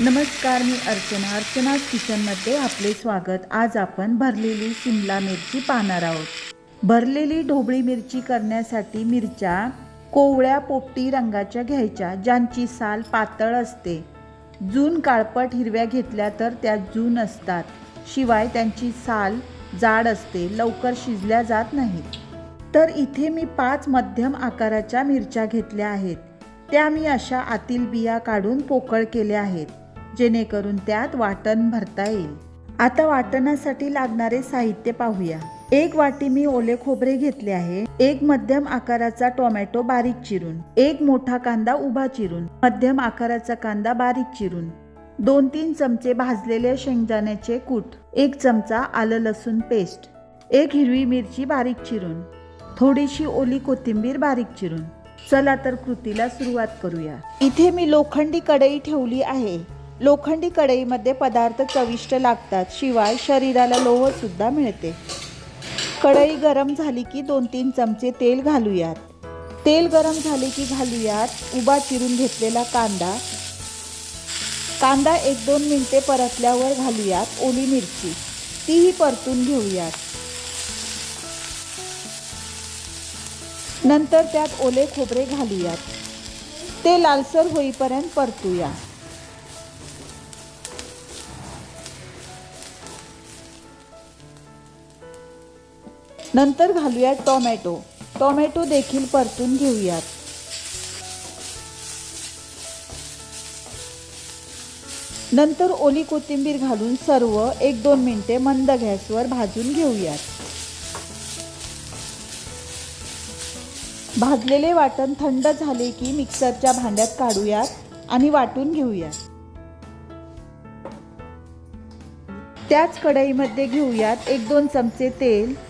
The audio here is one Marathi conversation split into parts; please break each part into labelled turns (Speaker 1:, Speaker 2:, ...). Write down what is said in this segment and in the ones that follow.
Speaker 1: नमस्कार मी अर्चना. अर्चनाज किचनमध्ये आपले स्वागत. आज आपण भरलेली शिमला मिरची पाहणार आहोत. भरलेली ढोबळी मिरची करण्यासाठी मिरच्या कोवळ्या पोपटी रंगाच्या घ्यायच्या ज्यांची साल पातळ असते. जून काळपट हिरव्या घेतल्या तर त्या जून असतात. शिवाय त्यांची साल जाड असते लवकर शिजल्या जात नाहीत. तर इथे मी पाच मध्यम आकाराच्या मिरच्या घेतल्या आहेत. त्या मी अशा आतील बिया काढून पोकळ केल्या आहेत. जेणेकरून त्यात वाटण भरता येईल. आता वाटणासाठी लागणारे साहित्य पाहूया. एक वाटी मी ओले खोबरे घेतले आहे. एक मध्यम आकाराचा टोमॅटो बारीक चिरून. एक मोठा कांदा उभा चिरून. मध्यम आकाराचा कांदा बारीक चिरून. दोन तीन चमचे भाजलेले शेंगदाण्याचे कूट. एक चमचा आलं लसूण पेस्ट. एक हिरवी मिरची बारीक चिरून. थोडीशी ओली कोथिंबीर बारीक चिरून. चला तर कृतीला सुरुवात करूया. इथे मी लोखंडी कढई ठेवली आहे. लोखंडी कढईमध्ये पदार्थ चविष्ट लागतात शिवाय शरीराला लोहसुद्धा मिळते. कढई गरम झाली की दोन तीन चमचे तेल घालूयात. तेल गरम झाले की घालूयात उभा चिरून घेतलेला कांदा. कांदा एक दोन मिनिटे परतल्यावर घालूयात ओली मिरची. तीही परतून घेऊयात. नंतर त्यात ओले खोबरे घालूयात. ते लालसर होईपर्यंत परतूया. नंतर घालूयात टोमॅटो. टोमॅटो देखील परतून घेऊयात. नंतर ओली कोथिंबीर घालून सर्व एक दोन मिनिटे मंद गॅसवर भाजून घेऊयात. भाजलेले वाटण थंड झाले की मिक्सरच्या भांड्यात काढूयात आणि वाटून घेऊयात. त्याच कढईमध्ये घेऊयात एक दोन चमचे तेल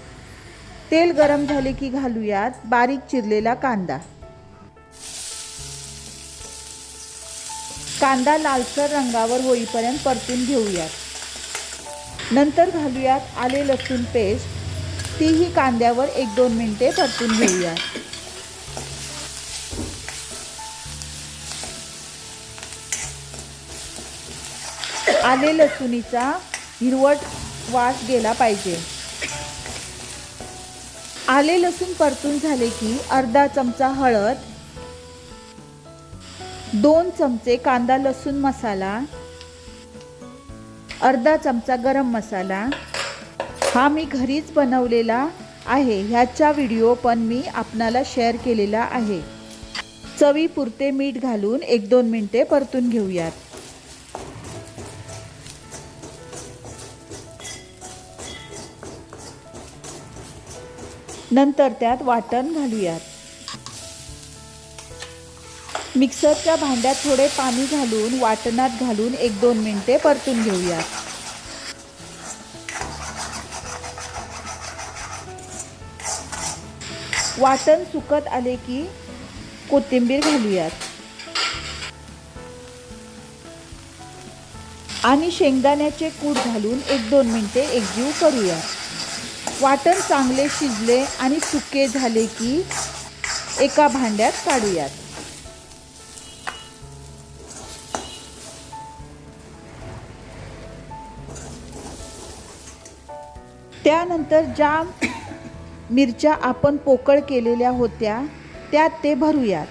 Speaker 1: तेल गरम झाले की घालूयात बारीक चिरलेला कांदा. कांदा लालसर रंगावर होईपर्यंत परतून घेऊयात. नंतर घालूयात आले लसूण पेस्ट. तीही कांद्यावर एक दोन मिनिटे परतून घेऊयात. आले लसुणीचा हिरवट वास गेला पाहिजे. आले लसूण परतून झाले की अर्धा चमचा हळद दोन चमचे कांदा लसूण मसाला अर्धा चमचा गरम मसाला. हा मी घरीच बनवलेला आहे. ह्याचा व्हिडिओ पण मी आपणाला शेअर केलेला आहे. चवीपुरते मीठ घालून एक दोन मिनटे परतून घेऊयात. नंतर त्यात वाटण घालूयात. मिक्सरच्या भांड्यात थोडे पाणी घालून वाटणात घालून एक दोन मिनिटे परतून घेऊयात. वाटण सुकत आले की कोथिंबीर घालूयात. आणि शेंगदाण्याचे कूट घालून एक दोन मिनिटे एकजीव करूयात. वाटण चांगले शिजले आणि सुके झाले की एका भांड्यात काढूयात. त्यानंतर ज्या मिरच्या आपण पोकळ केलेल्या होत्या त्यात ते भरूयात.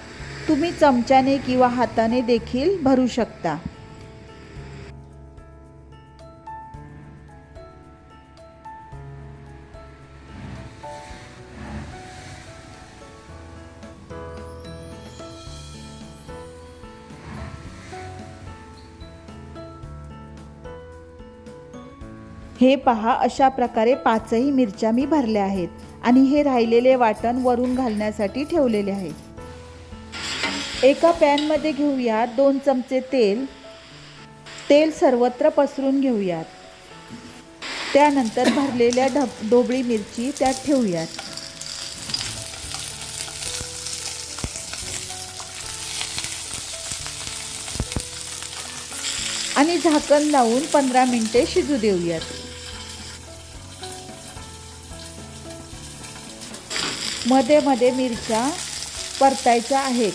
Speaker 1: तुम्ही चमच्याने किंवा हाताने देखील भरू शकता. हे पहा अशा प्रकारे पाचही मिरच्या मी भरल्या आहेत आणि हे राहिलेले वाटण वरून घालण्यासाठी ठेवलेले आहे. एका पॅनमध्ये घेऊयात दोन चमचे तेल. तेल सर्वत्र पसरून घेऊयात. त्यानंतर भरलेल्या ढब ढोबळी मिरची त्यात ठेवूयात. आणि झाकण लावून पंधरा मिनिटे शिजू देऊयात. मध्ये मध्ये मिरच्या परतायच्या आहेत.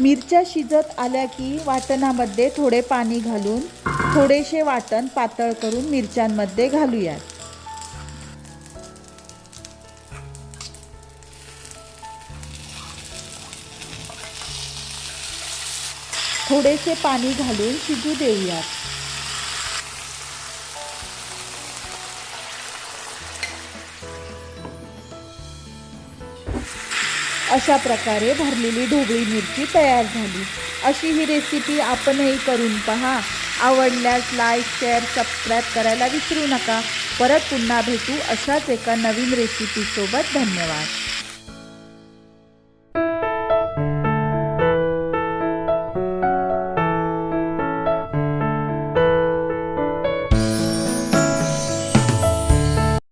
Speaker 1: मिरच्या शिजत आल्या की वाटणामध्ये थोडे पाणी घालून थोडेसे वाटण पातळ करून मिरच्यांमध्ये घालूयात. थोडेसे पाणी घालून शिजू देऊयात. अशा प्रकारे भरलेली ढोबळी मिरची तयार झाली. अशी ही रेसिपी आपणही करून पहा. आवडल्यास लाईक शेअर सबस्क्राईब करायला विसरू नका. परत पुन्हा भेटू अशाच एका नवीन रेसिपीसोबत धन्यवाद.